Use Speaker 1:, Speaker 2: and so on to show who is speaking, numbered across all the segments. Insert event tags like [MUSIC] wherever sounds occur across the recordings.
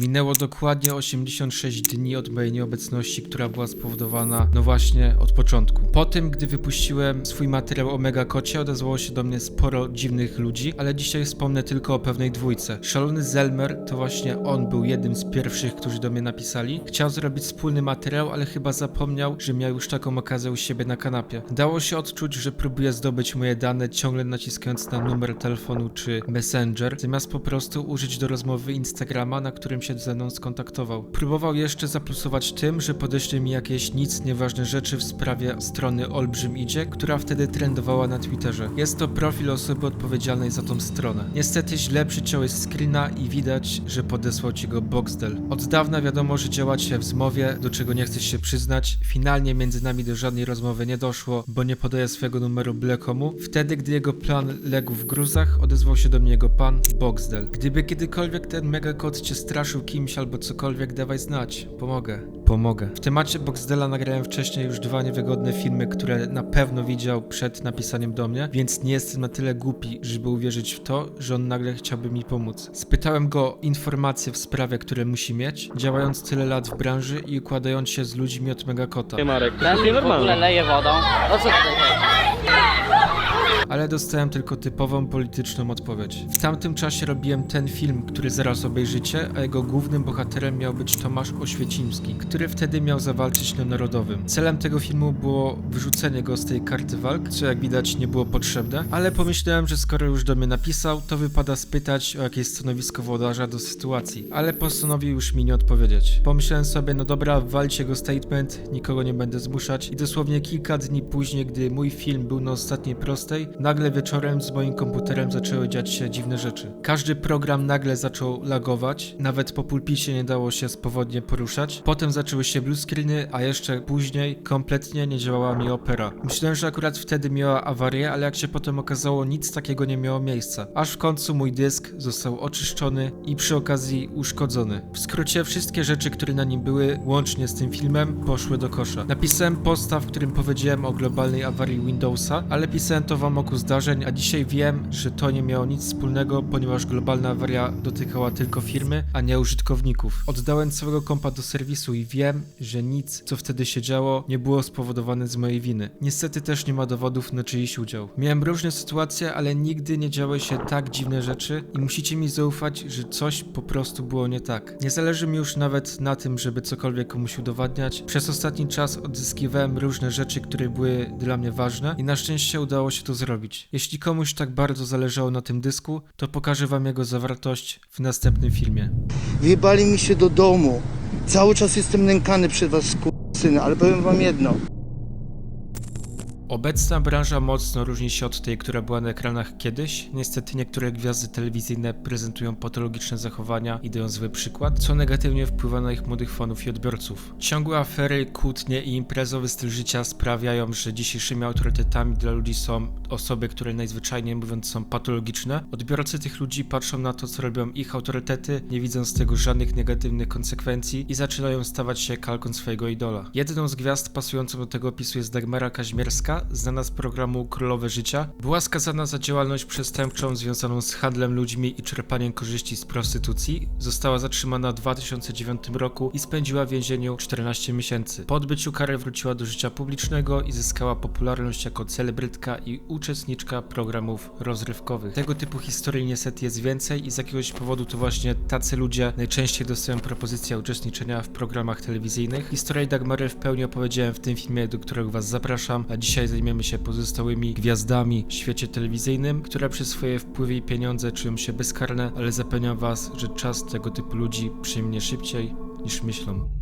Speaker 1: Minęło dokładnie 86 dni od mojej nieobecności, która była spowodowana, no właśnie, od początku. Po tym, gdy wypuściłem swój materiał o Megakocie, odezwało się do mnie sporo dziwnych ludzi, ale dzisiaj wspomnę tylko o pewnej dwójce. Szalony Zelmer, to właśnie on był jednym z pierwszych, którzy do mnie napisali. Chciał zrobić wspólny materiał, ale chyba zapomniał, że miał już taką okazję u siebie na kanapie. Dało się odczuć, że próbuje zdobyć moje dane, ciągle naciskając na numer telefonu czy Messenger, zamiast po prostu użyć do rozmowy Instagrama, na którym się ze mną skontaktował. Próbował jeszcze zaplusować tym, że podeśle mi jakieś nic nieważne rzeczy w sprawie strony Olbrzym Idzie, która wtedy trendowała na Twitterze. Jest to profil osoby odpowiedzialnej za tą stronę. Niestety źle przyciąłeś screena i widać, że podesłał ci go Boxdel. Od dawna wiadomo, że działacie w zmowie, do czego nie chcesz się przyznać. Finalnie między nami do żadnej rozmowy nie doszło, bo nie podaje swojego numeru byle komu. Wtedy, gdy jego plan legł w gruzach, odezwał się do mnie jego pan Boxdel. Gdyby kiedykolwiek ten megakod cię straszył kimś albo cokolwiek, dawaj znać. Pomogę. Pomogę. W temacie Boxdela nagrałem wcześniej już dwa niewygodne filmy, które na pewno widział przed napisaniem do mnie, więc nie jestem na tyle głupi, żeby uwierzyć w to, że on nagle chciałby mi pomóc. Spytałem go o informacje w sprawie, które musi mieć, działając tyle lat w branży i układając się z ludźmi od Megakota.
Speaker 2: Nie Marek, to jest
Speaker 3: Ten w ogóle leje wodą. O co tutaj chodzi?
Speaker 1: Ale dostałem tylko typową polityczną odpowiedź. W tamtym czasie robiłem ten film, który zaraz obejrzycie, a jego głównym bohaterem miał być Tomasz Oświecimski, który wtedy miał zawalczyć na Narodowym. Celem tego filmu było wyrzucenie go z tej karty walk, co jak widać nie było potrzebne, ale pomyślałem, że skoro już do mnie napisał, to wypada spytać o jakieś stanowisko włodarza do sytuacji, ale postanowił już mi nie odpowiedzieć. Pomyślałem sobie, no dobra, walcie go statement, nikogo nie będę zmuszać i dosłownie kilka dni później, gdy mój film był na ostatniej prostej, nagle wieczorem z moim komputerem zaczęły dziać się dziwne rzeczy. Każdy program nagle zaczął lagować, nawet po pulpicie nie dało się swobodnie poruszać. Potem zaczęły się blue screeny, a jeszcze później kompletnie nie działała mi opera. Myślałem, że akurat wtedy miała awarię, ale jak się potem okazało, nic takiego nie miało miejsca. Aż w końcu mój dysk został oczyszczony i przy okazji uszkodzony. W skrócie wszystkie rzeczy, które na nim były, łącznie z tym filmem, poszły do kosza. Napisałem posta, w którym powiedziałem o globalnej awarii Windowsa, ale pisałem to w zdarzeń, a dzisiaj wiem, że to nie miało nic wspólnego, ponieważ globalna awaria dotykała tylko firmy, a nie użytkowników. Oddałem całego kompa do serwisu i wiem, że nic, co wtedy się działo, nie było spowodowane z mojej winy. Niestety też nie ma dowodów na czyjś udział. Miałem różne sytuacje, ale nigdy nie działy się tak dziwne rzeczy i musicie mi zaufać, że coś po prostu było nie tak. Nie zależy mi już nawet na tym, żeby cokolwiek komuś udowadniać. Przez ostatni czas odzyskiwałem różne rzeczy, które były dla mnie ważne i na szczęście udało się to zrobić. Jeśli komuś tak bardzo zależało na tym dysku, to pokażę wam jego zawartość w następnym filmie.
Speaker 4: Wjebali mi się do domu. Cały czas jestem nękany przez was, syny, ale powiem wam jedno.
Speaker 1: Obecna branża mocno różni się od tej, która była na ekranach kiedyś. Niestety niektóre gwiazdy telewizyjne prezentują patologiczne zachowania i dają zły przykład, co negatywnie wpływa na ich młodych fanów i odbiorców. Ciągłe afery, kłótnie i imprezowy styl życia sprawiają, że dzisiejszymi autorytetami dla ludzi są osoby, które najzwyczajniej mówiąc są patologiczne. Odbiorcy tych ludzi patrzą na to, co robią ich autorytety, nie widząc z tego żadnych negatywnych konsekwencji i zaczynają stawać się kalką swojego idola. Jedną z gwiazd pasującą do tego opisu jest Dagmara Kaźmierska, znana z programu Królowe Życia. Była skazana za działalność przestępczą związaną z handlem ludźmi i czerpaniem korzyści z prostytucji. Została zatrzymana w 2009 roku i spędziła w więzieniu 14 miesięcy. Po odbyciu kary wróciła do życia publicznego i zyskała popularność jako celebrytka i uczestniczka programów rozrywkowych. Tego typu historii niestety jest więcej i z jakiegoś powodu to właśnie tacy ludzie najczęściej dostają propozycję uczestniczenia w programach telewizyjnych. Historię Dagmary w pełni opowiedziałem w tym filmie, do którego was zapraszam, a dzisiaj zajmiemy się pozostałymi gwiazdami w świecie telewizyjnym, które przez swoje wpływy i pieniądze czują się bezkarne, ale zapewniam was, że czas tego typu ludzi przyjmie szybciej niż myślą.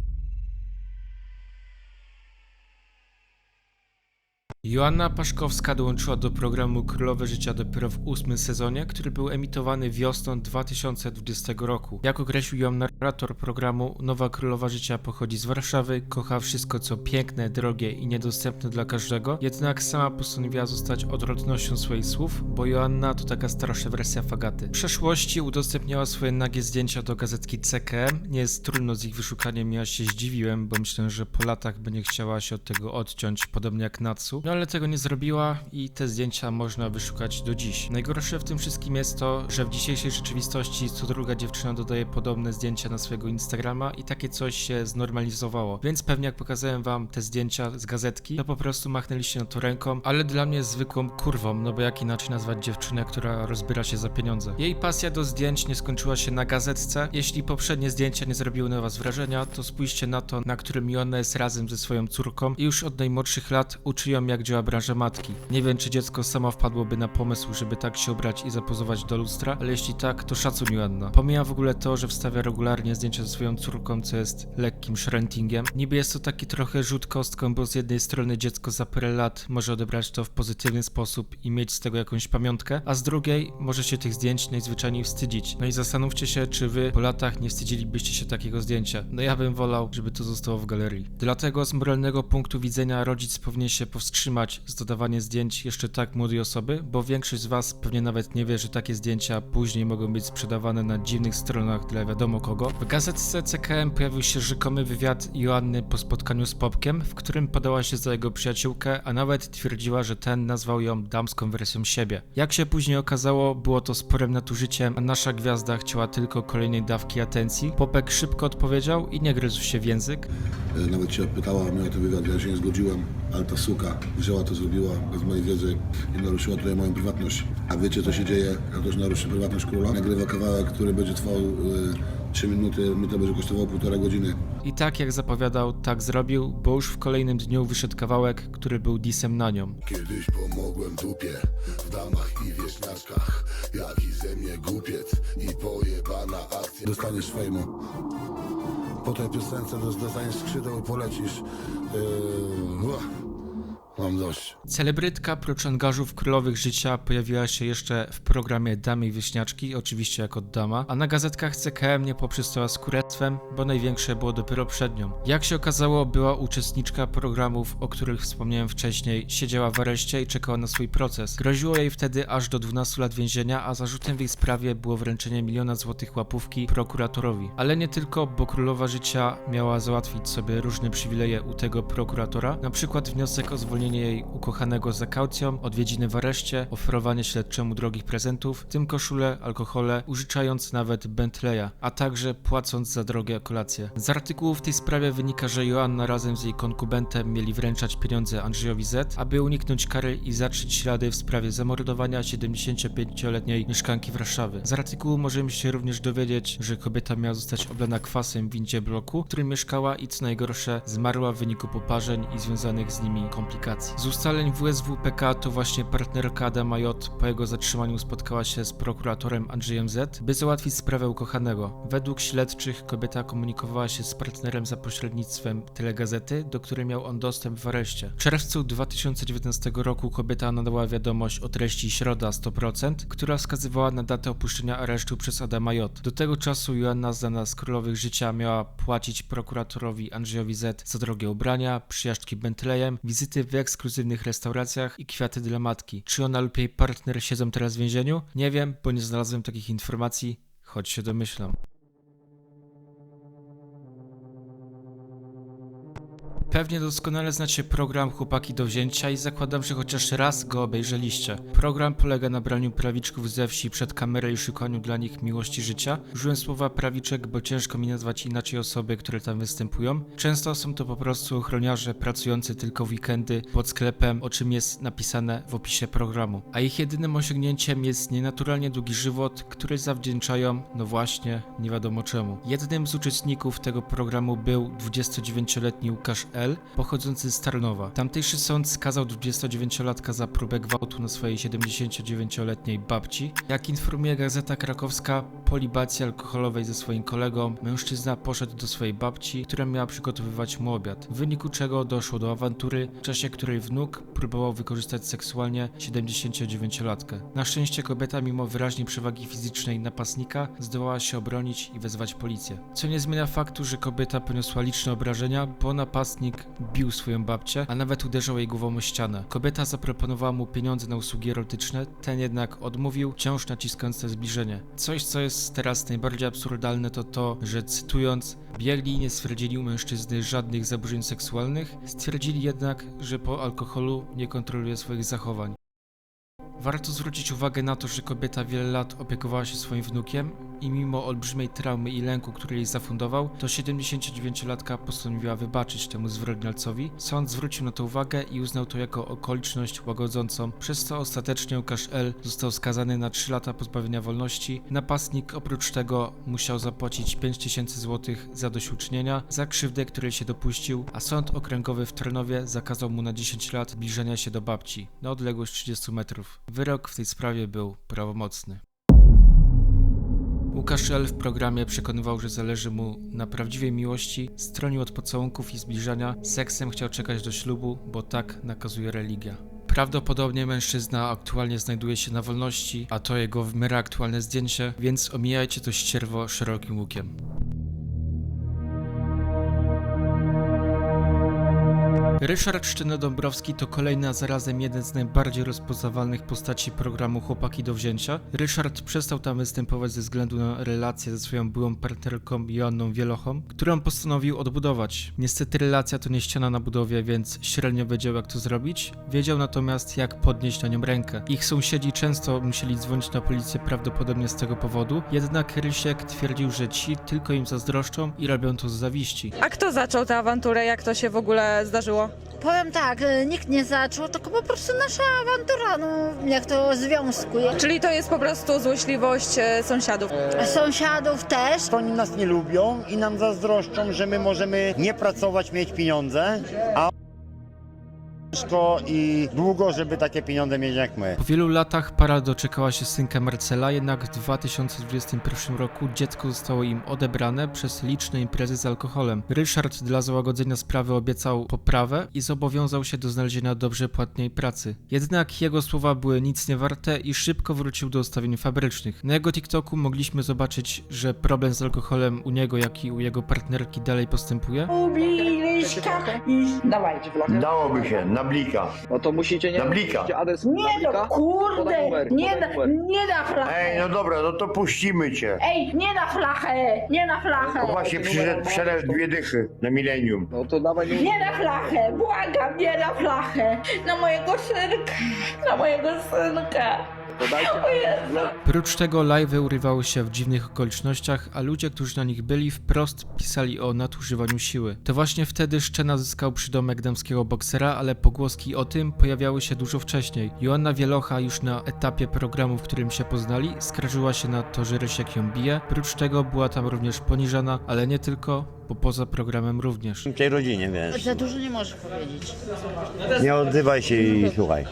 Speaker 1: Joanna Paszkowska dołączyła do programu Królowe Życia dopiero w ósmym sezonie, który był emitowany wiosną 2020 roku. Jak określił ją narrator programu, Nowa Królowa Życia pochodzi z Warszawy, kocha wszystko co piękne, drogie i niedostępne dla każdego, jednak sama postanowiła zostać odwrotnością swoich słów, bo Joanna to taka starsza wersja Fagaty. W przeszłości udostępniała swoje nagie zdjęcia do gazetki CKM, nie jest trudno z ich wyszukaniem, ja się zdziwiłem, bo myślę, że po latach będzie chciała się od tego odciąć, podobnie jak Natsu. No ale tego nie zrobiła i te zdjęcia można wyszukać do dziś. Najgorsze w tym wszystkim jest to, że w dzisiejszej rzeczywistości co druga dziewczyna dodaje podobne zdjęcia na swojego Instagrama i takie coś się znormalizowało. Więc pewnie jak pokazałem wam te zdjęcia z gazetki, to po prostu machnęliście na to ręką, ale dla mnie zwykłą kurwą, no bo jak inaczej nazwać dziewczynę, która rozbiera się za pieniądze. Jej pasja do zdjęć nie skończyła się na gazetce. Jeśli poprzednie zdjęcia nie zrobiły na was wrażenia, to spójrzcie na to, na którym Jonna jest razem ze swoją córką i już od najmłodszych lat uczy ją jak działa branża matki. Nie wiem, czy dziecko samo wpadłoby na pomysł, żeby tak się ubrać i zapozować do lustra, ale jeśli tak, to szacun Joanna. Pomijam w ogóle to, że wstawia regularnie zdjęcia ze swoją córką, co jest lekkim szrentingiem. Niby jest to taki trochę rzut kostką, bo z jednej strony dziecko za parę lat może odebrać to w pozytywny sposób i mieć z tego jakąś pamiątkę, a z drugiej może się tych zdjęć najzwyczajniej wstydzić. No i zastanówcie się, czy wy po latach nie wstydzilibyście się takiego zdjęcia. No ja bym wolał, żeby to zostało w galerii. Dlatego z moralnego punktu widzenia rodzic powinien się powstrzymać z dodawaniem zdjęć jeszcze tak młodej osoby, bo większość z was pewnie nawet nie wie, że takie zdjęcia później mogą być sprzedawane na dziwnych stronach dla wiadomo kogo. W gazetce CKM pojawił się rzekomy wywiad Joanny po spotkaniu z Popkiem, w którym podała się za jego przyjaciółkę, a nawet twierdziła, że ten nazwał ją damską wersją siebie. Jak się później okazało, było to sporym nadużyciem, a nasza gwiazda chciała tylko kolejnej dawki atencji. Popek szybko odpowiedział i nie gryzł się w język.
Speaker 2: E, Nawet się pytała mnie o ten wywiad, ja się nie zgodziłem, ale ta suka wzięła to, zrobiła bez mojej wiedzy i naruszyła tutaj moją prywatność. A wiecie co się dzieje, jak ktoś naruszy prywatność króla? Nagrywa kawałek, który będzie trwał e, 3 minuty, mi to będzie kosztowało półtora godziny.
Speaker 1: I tak jak zapowiadał, tak zrobił, bo już w kolejnym dniu wyszedł kawałek, który był disem na nią.
Speaker 2: Kiedyś pomogłem dupie w damach i wieśniaczkach, jaki ze mnie głupiec i pojebana akcja. Dostaniesz fejmu. Po tej piosence dos- dostaniesz skrzydeł i polecisz. Yy, mam dość.
Speaker 1: Celebrytka prócz angażów królowych życia pojawiła się jeszcze w programie Damy i Wieśniaczki, oczywiście jako dama, a na gazetkach CKM nie poprzestała z bo największe było dopiero przed nią. Jak się okazało, była uczestniczka programów, o których wspomniałem wcześniej, siedziała w areszcie i czekała na swój proces. Groziło jej wtedy aż do 12 lat więzienia, a zarzutem w jej sprawie było wręczenie miliona złotych łapówki prokuratorowi. Ale nie tylko, bo królowa życia miała załatwić sobie różne przywileje u tego prokuratora, na przykład wniosek o zwolnienie jej ukochanego za kaucją, odwiedziny w areszcie, oferowanie śledczemu drogich prezentów, w tym koszule, alkohole, użyczając nawet Bentleya, a także płacąc za drogie kolacje. Z artykułu w tej sprawie wynika, że Joanna razem z jej konkubentem mieli wręczać pieniądze Andrzejowi Z, aby uniknąć kary i zatrzeć ślady w sprawie zamordowania 75-letniej mieszkanki Warszawy. Z artykułu możemy się również dowiedzieć, że kobieta miała zostać oblana kwasem w windzie bloku, w którym mieszkała i co najgorsze, zmarła w wyniku poparzeń i związanych z nimi komplikacji. Z ustaleń WSWPK to właśnie partnerka Adama J po jego zatrzymaniu spotkała się z prokuratorem Andrzejem Z, by załatwić sprawę ukochanego. Według śledczych kobieta komunikowała się z partnerem za pośrednictwem telegazety, do której miał on dostęp w areszcie. W czerwcu 2019 roku kobieta nadała wiadomość o treści środa 100%, która wskazywała na datę opuszczenia aresztu przez Adama J. Do tego czasu Joanna znana z królowych życia miała płacić prokuratorowi Andrzejowi Z za drogie ubrania, przyjażdżki Bentleyem, wizyty w ekskluzywnych restauracjach i kwiaty dla matki. Czy ona lub jej partner siedzą teraz w więzieniu? Nie wiem, bo nie znalazłem takich informacji, choć się domyślam. Pewnie doskonale znacie program Chłopaki do wzięcia i zakładam, że chociaż raz go obejrzeliście. Program polega na braniu prawiczków ze wsi przed kamerę i szukaniu dla nich miłości życia. Użyłem słowa prawiczek, bo ciężko mi nazwać inaczej osoby, które tam występują. Często są to po prostu ochroniarze pracujący tylko weekendy pod sklepem, o czym jest napisane w opisie programu. A ich jedynym osiągnięciem jest nienaturalnie długi żywot, który zawdzięczają, no właśnie, nie wiadomo czemu. Jednym z uczestników tego programu był 29-letni Łukasz L., pochodzący z Tarnowa. Tamtejszy sąd skazał 29-latka za próbę gwałtu na swojej 79-letniej babci. Jak informuje Gazeta Krakowska, po libacji alkoholowej ze swoim kolegą, mężczyzna poszedł do swojej babci, która miała przygotowywać mu obiad, w wyniku czego doszło do awantury, w czasie której wnuk próbował wykorzystać seksualnie 79-latkę. Na szczęście kobieta, mimo wyraźnej przewagi fizycznej napastnika, zdołała się obronić i wezwać policję. Co nie zmienia faktu, że kobieta poniosła liczne obrażenia, bo napastnik bił swoją babcię, a nawet uderzał jej głową o ścianę. Kobieta zaproponowała mu pieniądze na usługi erotyczne, ten jednak odmówił, wciąż naciskając na zbliżenie. Coś, co jest teraz najbardziej absurdalne, to to, że cytując, biegli nie stwierdzili u mężczyzny żadnych zaburzeń seksualnych, stwierdzili jednak, że po alkoholu nie kontroluje swoich zachowań. Warto zwrócić uwagę na to, że kobieta wiele lat opiekowała się swoim wnukiem i mimo olbrzymiej traumy i lęku, który jej zafundował, to 79-latka postanowiła wybaczyć temu zwyrodnialcowi. Sąd zwrócił na to uwagę i uznał to jako okoliczność łagodzącą, przez co ostatecznie Łukasz L. został skazany na 3 lata pozbawienia wolności. Napastnik oprócz tego musiał zapłacić 5000 zł za doświadczenia za krzywdę, której się dopuścił, a sąd okręgowy w Trnowie zakazał mu na 10 lat zbliżenia się do babci na odległość 30 metrów. Wyrok w tej sprawie był prawomocny. Łukasz L. w programie przekonywał, że zależy mu na prawdziwej miłości, stronił od pocałunków i zbliżania, seksem chciał czekać do ślubu, bo tak nakazuje religia. Prawdopodobnie mężczyzna aktualnie znajduje się na wolności, a to jego w miarę aktualne zdjęcie, więc omijajcie to ścierwo szerokim łukiem. Ryszard Szczyna-Dąbrowski to kolejny, a zarazem jeden z najbardziej rozpoznawalnych postaci programu Chłopaki do wzięcia. Ryszard przestał tam występować ze względu na relację ze swoją byłą partnerką Joanną Wielochą, którą postanowił odbudować. Niestety relacja to nie ściana na budowie, więc średnio wiedział jak to zrobić. Wiedział natomiast jak podnieść na nią rękę. Ich sąsiedzi często musieli dzwonić na policję prawdopodobnie z tego powodu, jednak Rysiek twierdził, że ci tylko im zazdroszczą i robią to z zawiści.
Speaker 5: A kto zaczął tę awanturę? Jak to się w ogóle zdarzyło?
Speaker 6: Powiem tak, y, nikt nie zaczął, tylko po prostu nasza awantura, no jak to związku.
Speaker 5: Czyli to jest po prostu złośliwość e, sąsiadów.
Speaker 6: Sąsiadów też.
Speaker 7: Oni nas nie lubią i nam zazdroszczą, że my możemy nie pracować, mieć pieniądze, a ciężko i długo, żeby takie pieniądze mieć jak my.
Speaker 1: Po wielu latach para doczekała się synka Marcela, jednak w 2021 roku dziecko zostało im odebrane przez liczne imprezy z alkoholem. Ryszard dla załagodzenia sprawy obiecał poprawę i zobowiązał się do znalezienia dobrze płatnej pracy. Jednak jego słowa były nic nie warte i szybko wrócił do ustawień fabrycznych. Na jego TikToku mogliśmy zobaczyć, że problem z alkoholem u niego, jak i u jego partnerki dalej postępuje.
Speaker 8: Dawajcie flachę.
Speaker 9: Dałoby się, na blika.
Speaker 8: No to musicie nie
Speaker 9: Na blika.
Speaker 8: musicie adres
Speaker 10: Nie
Speaker 8: na
Speaker 10: no,
Speaker 8: blika.
Speaker 10: kurde,
Speaker 8: numer,
Speaker 10: nie
Speaker 8: podaj
Speaker 10: da,
Speaker 8: numer.
Speaker 10: nie da flachę.
Speaker 9: Ej, no dobra, no to puścimy cię.
Speaker 10: Ej, nie na flachę, nie na
Speaker 9: No
Speaker 10: flachę.
Speaker 9: właśnie przyszedł przelew dwie dychy na milenium.
Speaker 8: No to dawaj numer.
Speaker 10: Nie na flachę, błagam, nie na flachę. Na mojego synka, na mojego synka.
Speaker 1: Prócz tego live'y urywały się w dziwnych okolicznościach, a ludzie, którzy na nich byli, wprost pisali o nadużywaniu siły. To właśnie wtedy Szczena zyskał przydomek damskiego boksera, ale pogłoski o tym pojawiały się dużo wcześniej. Joanna Wielocha już na etapie programu, w którym się poznali, skarżyła się na to, że Rysiek ją bije. Prócz tego była tam również poniżana, ale nie tylko, bo poza programem również.
Speaker 7: W tej rodzinie, wiesz.
Speaker 6: Za dużo nie możesz powiedzieć.
Speaker 7: Nie odzywaj się i słuchaj.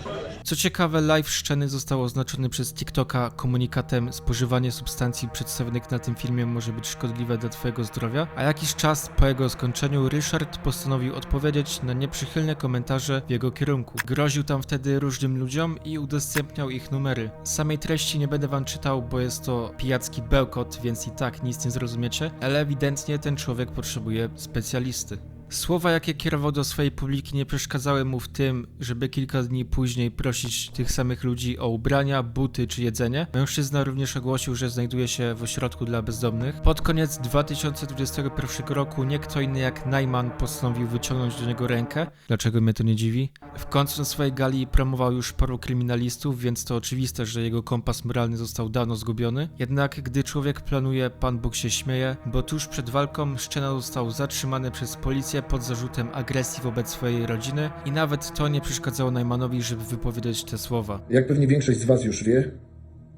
Speaker 1: Co ciekawe, live Szczeny został oznaczony przez TikToka komunikatem spożywanie substancji przedstawionych na tym filmie może być szkodliwe dla twojego zdrowia, a jakiś czas po jego skończeniu Ryszard postanowił odpowiedzieć na nieprzychylne komentarze w jego kierunku. Groził tam wtedy różnym ludziom i udostępniał ich numery. Samej treści nie będę wam czytał, bo jest to pijacki bełkot, więc i tak nic nie zrozumiecie, ale ewidentnie ten człowiek potrzebuje specjalisty. Słowa, jakie kierował do swojej publiki, nie przeszkadzały mu w tym, żeby kilka dni później prosić tych samych ludzi o ubrania, buty czy jedzenie. Mężczyzna również ogłosił, że znajduje się w ośrodku dla bezdomnych. Pod koniec 2021 roku nie kto inny jak Najman postanowił wyciągnąć do niego rękę. Dlaczego mnie to nie dziwi? W końcu na swojej gali promował już paru kryminalistów, więc to oczywiste, że jego kompas moralny został dawno zgubiony. Jednak gdy człowiek planuje, Pan Bóg się śmieje, bo tuż przed walką Szczena został zatrzymany przez policję pod zarzutem agresji wobec swojej rodziny i nawet to nie przeszkadzało Najmanowi, żeby wypowiedzieć te słowa.
Speaker 11: Jak pewnie większość z Was już wie,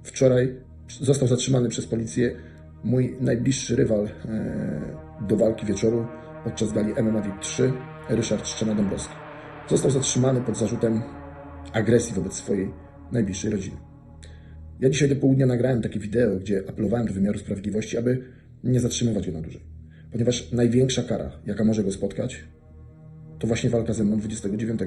Speaker 11: wczoraj został zatrzymany przez policję mój najbliższy rywal e, do walki wieczoru podczas gali MMA VIP 3, Ryszard Szczena-Dąbrowski. Został zatrzymany pod zarzutem agresji wobec swojej najbliższej rodziny. Ja dzisiaj do południa nagrałem takie wideo, gdzie apelowałem do wymiaru sprawiedliwości, aby nie zatrzymywać go na dłużej. Ponieważ największa kara, jaka może go spotkać, to właśnie walka ze mną 29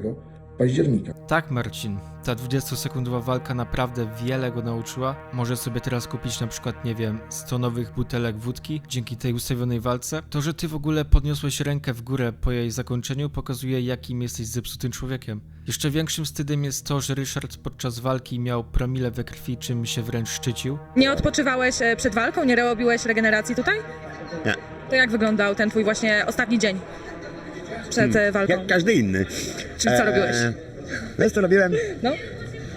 Speaker 11: października.
Speaker 1: Tak, Marcin. Ta 20-sekundowa walka naprawdę wiele go nauczyła. Może sobie teraz kupić na przykład, nie wiem, 100 nowych butelek wódki dzięki tej ustawionej walce. To, że ty w ogóle podniosłeś rękę w górę po jej zakończeniu, pokazuje, jakim jesteś zepsutym człowiekiem. Jeszcze większym wstydem jest to, że Ryszard podczas walki miał promile we krwi, czym się wręcz szczycił.
Speaker 5: Nie odpoczywałeś e, przed walką? Nie robiłeś regeneracji tutaj?
Speaker 7: Nie.
Speaker 5: To jak wyglądał ten twój właśnie ostatni dzień przed e, walką?
Speaker 7: Jak każdy inny.
Speaker 5: Czyli co robiłeś?
Speaker 7: Wiesz co robiłem?
Speaker 5: No.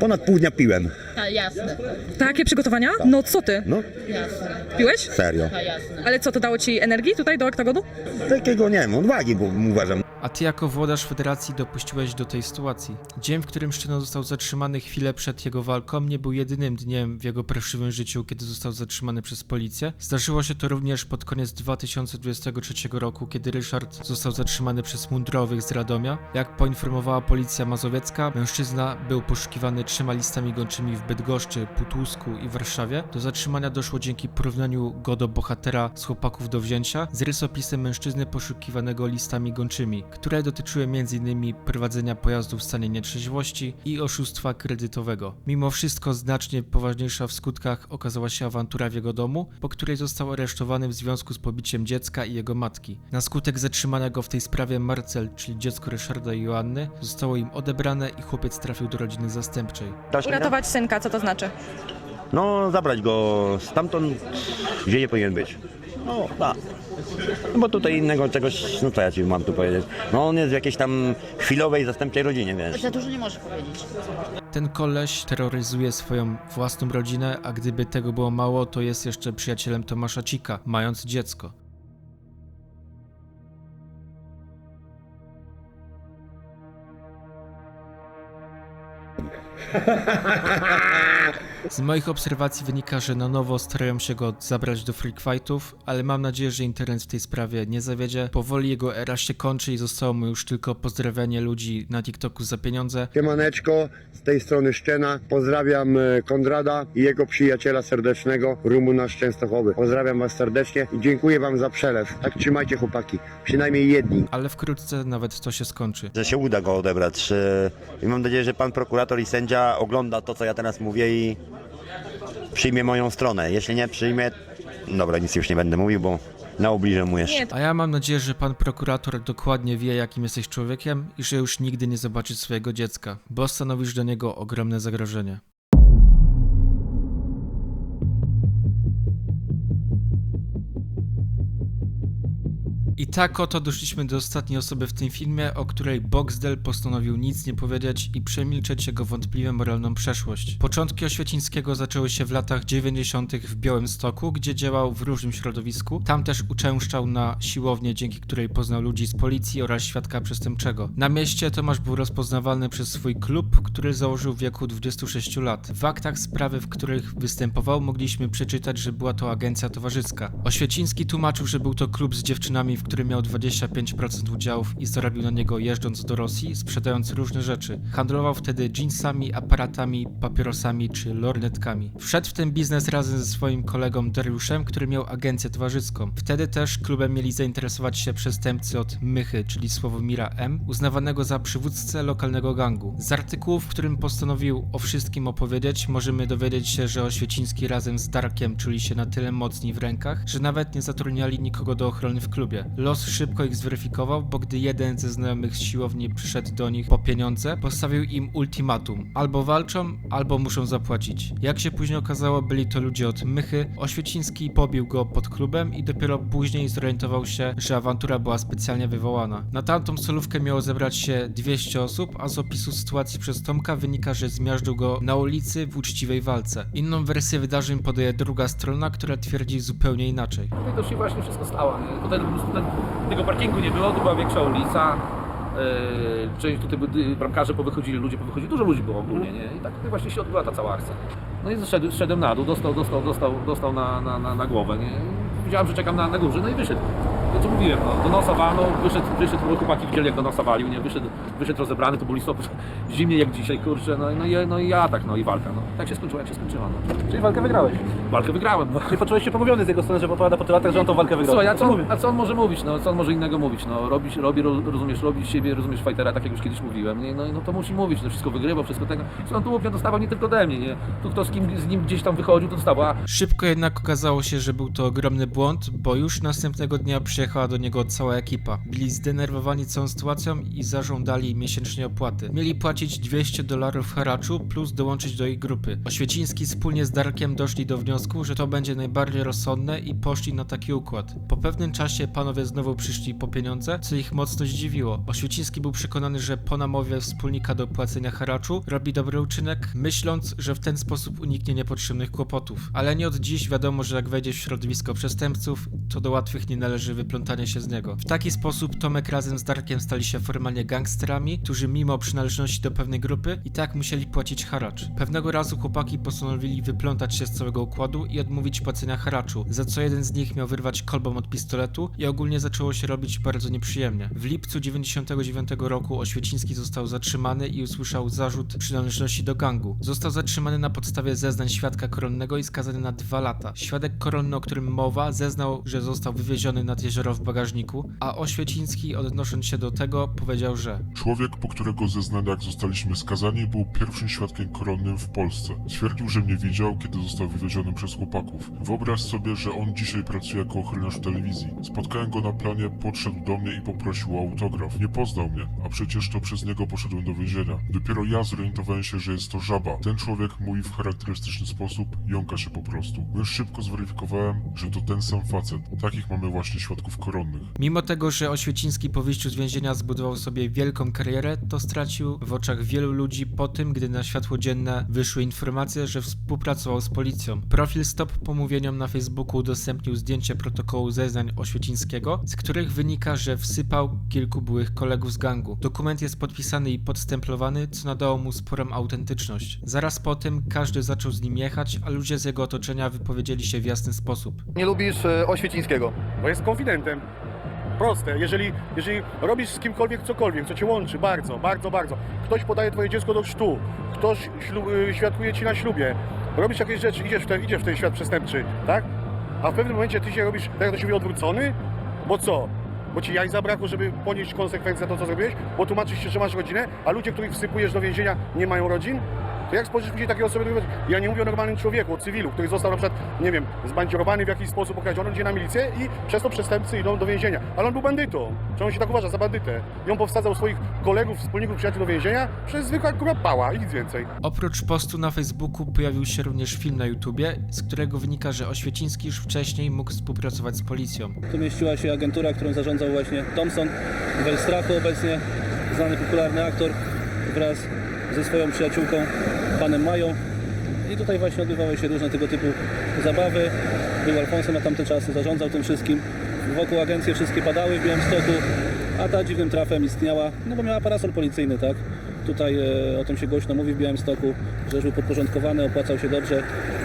Speaker 7: Ponad pół dnia piłem.
Speaker 6: A jasne,
Speaker 5: Takie przygotowania? No co ty?
Speaker 7: No,
Speaker 6: jasne,
Speaker 5: Piłeś?
Speaker 7: serio.
Speaker 6: a jasne.
Speaker 5: Ale co, to dało ci energii tutaj do oktagonu?
Speaker 7: Takiego, nie wiem, odwagi, bo uważam.
Speaker 1: A ty jako włodarz federacji dopuściłeś do tej sytuacji. Dzień, w którym Szczyno został zatrzymany chwilę przed jego walką, nie był jedynym dniem w jego parszywym życiu, kiedy został zatrzymany przez policję. Zdarzyło się to również pod koniec 2023 roku, kiedy Ryszard został zatrzymany przez mundurowych z Radomia. Jak poinformowała policja mazowiecka, mężczyzna był poszukiwany trzema listami gończymi w Bydgoszczy, Putłusku i Warszawie. Do zatrzymania doszło dzięki porównaniu go do bohatera z chłopaków do wzięcia z rysopisem mężczyzny poszukiwanego listami gończymi, które dotyczyły m.in. prowadzenia pojazdu w stanie nietrzeźwości i oszustwa kredytowego. Mimo wszystko znacznie poważniejsza w skutkach okazała się awantura w jego domu, po której został aresztowany w związku z pobiciem dziecka i jego matki. Na skutek zatrzymania go w tej sprawie Marcel, czyli dziecko Ryszarda i Joanny, zostało im odebrane i chłopiec trafił do rodziny zastępczej.
Speaker 5: Uratować synka, co to znaczy?
Speaker 7: No, zabrać go stamtąd, gdzie nie powinien być. No, tak. No bo tutaj innego czegoś, no co ja ci mam tu powiedzieć. No on jest w jakiejś tam chwilowej, zastępczej rodzinie, wiesz.
Speaker 6: Za dużo nie możesz powiedzieć.
Speaker 1: Ten koleś terroryzuje swoją własną rodzinę, a gdyby tego było mało, to jest jeszcze przyjacielem Tomasza Cika, mając dziecko. [LAUGHS] Z moich obserwacji wynika, że na nowo starają się go zabrać do freak fightów, ale mam nadzieję, że internet w tej sprawie nie zawiedzie. Powoli jego era się kończy i zostało mu już tylko pozdrawianie ludzi na TikToku za pieniądze.
Speaker 9: Siemaneczko, z tej strony Szczena. Pozdrawiam e, Konrada i jego przyjaciela serdecznego, Rumuna z Częstochowy. Pozdrawiam was serdecznie i dziękuję wam za przelew. Tak trzymajcie chłopaki, przynajmniej jedni.
Speaker 1: ale wkrótce nawet to się skończy.
Speaker 7: Że się uda go odebrać. e, I mam nadzieję, że pan prokurator i sędzia ogląda to, co ja teraz mówię i przyjmie moją stronę. Jeśli nie przyjmie, dobra, nic już nie będę mówił, bo naobliżę mu jeszcze.
Speaker 1: A ja mam nadzieję, że pan prokurator dokładnie wie, jakim jesteś człowiekiem i że już nigdy nie zobaczy swojego dziecka, bo stanowisz dla niego ogromne zagrożenie. I tak oto doszliśmy do ostatniej osoby w tym filmie, o której Boxdel postanowił nic nie powiedzieć i przemilczeć jego wątpliwą moralną przeszłość. Początki Oświecińskiego zaczęły się w latach 90. w Białymstoku, gdzie działał w różnym środowisku. Tam też uczęszczał na siłownię, dzięki której poznał ludzi z policji oraz świadka przestępczego. Na mieście Tomasz był rozpoznawalny przez swój klub, który założył w wieku 26 lat. W aktach sprawy, w których występował, mogliśmy przeczytać, że była to agencja towarzyska. Oświeciński tłumaczył, że był to klub z dziewczynami, w którym miał 25% udziałów i zarobił na niego jeżdżąc do Rosji, sprzedając różne rzeczy. Handlował wtedy jeansami, aparatami, papierosami czy lornetkami. Wszedł w ten biznes razem ze swoim kolegą Dariuszem, który miał agencję towarzyską. Wtedy też klubem mieli zainteresować się przestępcy od Mychy, czyli Sławomira M., uznawanego za przywódcę lokalnego gangu. Z artykułu, w którym postanowił o wszystkim opowiedzieć, możemy dowiedzieć się, że Oświeciński razem z Darkiem czuli się na tyle mocni w rękach, że nawet nie zatrudniali nikogo do ochrony w klubie. Los szybko ich zweryfikował, bo gdy jeden ze znajomych z siłowni przyszedł do nich po pieniądze, postawił im ultimatum. Albo walczą, albo muszą zapłacić. Jak się później okazało, byli to ludzie od Mychy. Oświeciński pobił go pod klubem i dopiero później zorientował się, że awantura była specjalnie wywołana. Na tamtą solówkę miało zebrać się 200 osób, a z opisu sytuacji przez Tomka wynika, że zmiażdżył go na ulicy w uczciwej walce. Inną wersję wydarzeń podaje druga strona, która twierdzi zupełnie inaczej.
Speaker 8: No i to się właśnie wszystko stało. Tutaj po prostu ten, tego parkingu nie było, to była większa ulica. Yy, część tutaj by- bramkarze powychodzili, ludzie powychodzili, dużo ludzi było ogólnie, nie? I tak tutaj właśnie się odbyła ta cała akcja. No i zszedłem, zszedłem na dół, dostał, dostał, dostał, dostał na, na, na, na głowę, nie? Widziałem, że czekam na, na górze, no i wyszedł. To co mówiłem, no, do nosa walnął, wyszedł, wyszedł, bo chłopaki widzieli jak do nosa walił, nie, wyszedł, wyszedł rozebrany, to był listopad, [LAUGHS] zimnie jak dzisiaj, kurczę, no, i- no, i, no i ja tak, no i walka, no. Tak się skończyło, jak się skończyła, no.
Speaker 3: Czyli walkę wygrałeś.
Speaker 8: Walkę wygrałem, no.
Speaker 3: Czyli poczułeś się pomówiony z jego strony, że opowiada po tylatach, że on tą walkę wygrał.
Speaker 8: Słuchaj, a
Speaker 3: Co mówi?
Speaker 8: a co on może mówić, no, co on może innego mówić, no, robić, robi, ro- rozumiesz, robi siebie, rozumiesz fightera, tak jak już kiedyś mówiłem, nie, no, no to musi mówić, że wszystko wygrywał, wszystko tego, co on tu nie dostawał nie tylko ode mnie, nie, tu kto z kim, z nim gdzieś tam wychodził, to dostawał, a
Speaker 1: Szybko jednak okazało się, że był to ogromny błąd, bo już następnego dnia przyjechała do niego cała ekipa. Byli zdenerwowani całą sytuacją i zażądali miesięcznie opłaty. Mieli płacić 200 dolarów haraczu plus dołączyć do ich grupy. Oświeciński wspólnie z Darkiem doszli do wniosku, że to będzie najbardziej rozsądne i poszli na taki układ. Po pewnym czasie panowie znowu przyszli po pieniądze, co ich mocno zdziwiło. Oświeciński był przekonany, że po namowie wspólnika do płacenia haraczu robi dobry uczynek, myśląc, że w ten sposób uniknie niepotrzebnych kłopotów. Ale nie od dziś wiadomo, że jak wejdzie w środowisko przestępców, to do łatwych nie należy wyplątanie się z niego. W taki sposób Tomek razem z Darkiem stali się formalnie gangsterami, którzy mimo przynależności do pewnej grupy i tak musieli płacić haracz. Pewnego razu chłopaki postanowili wyplątać się z całego układu i odmówić płacenia haraczu, za co jeden z nich miał wyrwać kolbą od pistoletu i ogólnie zaczęło się robić bardzo nieprzyjemnie. W lipcu 99 roku Oświeciński został zatrzymany i usłyszał zarzut przynależności do gangu. Został zatrzymany na podstawie zeznań świadka koronnego i skazany na dwa lata. Świadek koronny, o którym mowa, zeznał, że został wywieziony nad jezioro w bagażniku, a Oświeciński, odnosząc się do tego, powiedział, że
Speaker 12: Człowiek, po którego zeznaniach zostaliśmy skazani, był pierwszym świadkiem koronnym w Polsce. Twierdził, że mnie widział, kiedy został wywieziony przez chłopaków. Wyobraź sobie, że on dzisiaj pracuje jako ochroniarz w telewizji. Spotkałem go na planie, podszedł do mnie i poprosił o autograf. Nie poznał mnie, a przecież to przez niego poszedłem do więzienia. Dopiero ja zorientowałem się, że jest to żaba. Ten człowiek mówi w charakterystyczny sposób, jąka się po prostu. Już szybko zweryfikowałem, że to ten sam facet. Takich mamy właśnie świadków koronnych.
Speaker 1: Mimo tego, że Oświeciński po wyjściu z więzienia zbudował sobie wielką karierę, to stracił w oczach wielu ludzi po tym, gdy na światło dzienne wyszły informacje, że współpracował z policją. Profil Stop Pomówieniom na Facebooku udostępnił zdjęcie protokołu zeznań Oświecińskiego, z których wynika, że wsypał kilku byłych kolegów z gangu. Dokument jest podpisany i podstemplowany, co nadało mu sporą autentyczność. Zaraz po tym każdy zaczął z nim jechać, a ludzie z jego otoczenia wypowiedzieli się w jasny sposób.
Speaker 9: Nie lubisz e, Oświecińskiego?
Speaker 11: Bo jest konfidentem. Proste. Jeżeli, jeżeli robisz z kimkolwiek cokolwiek, co cię łączy, bardzo, bardzo, bardzo. Ktoś podaje twoje dziecko do chrztu, ktoś ślub, y, świadkuje ci na ślubie, robisz jakieś rzeczy, idziesz w, ten, idziesz w ten świat przestępczy, tak? A w pewnym momencie ty się robisz, tak jak to się mówi, odwrócony? Bo co? Bo ci jaj zabrakło, żeby ponieść konsekwencje to, co zrobiłeś? Bo tłumaczysz się, że masz rodzinę, a ludzie, których wsypujesz do więzienia, nie mają rodzin? To jak spojrzysz później takiej osoby, ja nie mówię o normalnym człowieku, o cywilu, który został na przykład, nie wiem, zbandzierowany w jakiś sposób, okradziony, idzie na milicję i przez to przestępcy idą do więzienia. Ale on był bandytą. Czemu on się tak uważa za bandytę? I on powsadzał swoich kolegów, wspólników, przyjaciół do więzienia przez zwykła kurwa pała i nic więcej.
Speaker 1: Oprócz postu na Facebooku pojawił się również film na YouTubie, z którego wynika, że Oświeciński już wcześniej mógł współpracować z policją.
Speaker 3: Tu mieściła się agentura, którą zarządzał właśnie Thompson, Welstrachu obecnie, znany popularny aktor, wraz ze swoją przyjaciółką, panem Mają. I tutaj właśnie odbywały się różne tego typu zabawy. Był Alfonsem na tamte czasy, zarządzał tym wszystkim. Wokół agencje wszystkie padały w Białymstoku, a ta dziwnym trafem istniała, no bo miała parasol policyjny, tak? Tutaj e, o tym się głośno mówi w Białymstoku, że był podporządkowany, opłacał się dobrze,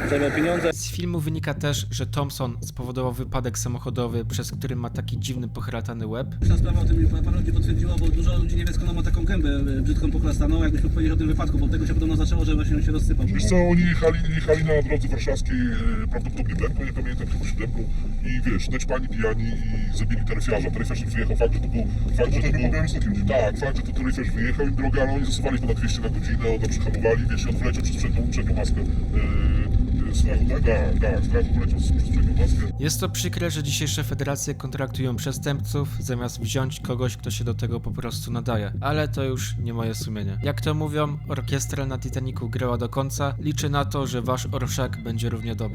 Speaker 3: zarabiał pieniądze.
Speaker 1: Z filmu wynika też, że Thompson spowodował wypadek samochodowy, przez który ma taki dziwny pochratany łeb.
Speaker 3: Ta sprawa o tym parę ludzi potwierdziła, bo dużo ludzi nie wie skąd ma taką gębę e, brzydką pochlastaną, jakbyś mógł powiedzieć o tym wypadku, bo od tego się podobno zaczęło, że właśnie on się rozsypał.
Speaker 12: Wiesz co, oni jechali, jechali na drodze warszawskiej, e, prawdopodobnie Blemko, nie pamiętam, się Blemko i wiesz, pani pijani i zabili taryfiarza. Taryfiarz im wyjechał, fakt, że to był, fakt, że to był, tak, fakt, że to taryfiarz wyjechał im drogę, ale oni zasuwali ponad 200 na godzinę, one przyhamowali, wiesz, i on wleciał przez przednią, przednią maskę e,
Speaker 1: Jest to przykre, że dzisiejsze federacje kontraktują przestępców, zamiast wziąć kogoś, kto się do tego po prostu nadaje. Ale to już nie moje sumienie. Jak to mówią, orkiestra na Titanicu grała do końca. Liczę na to, że wasz orszak będzie równie dobry.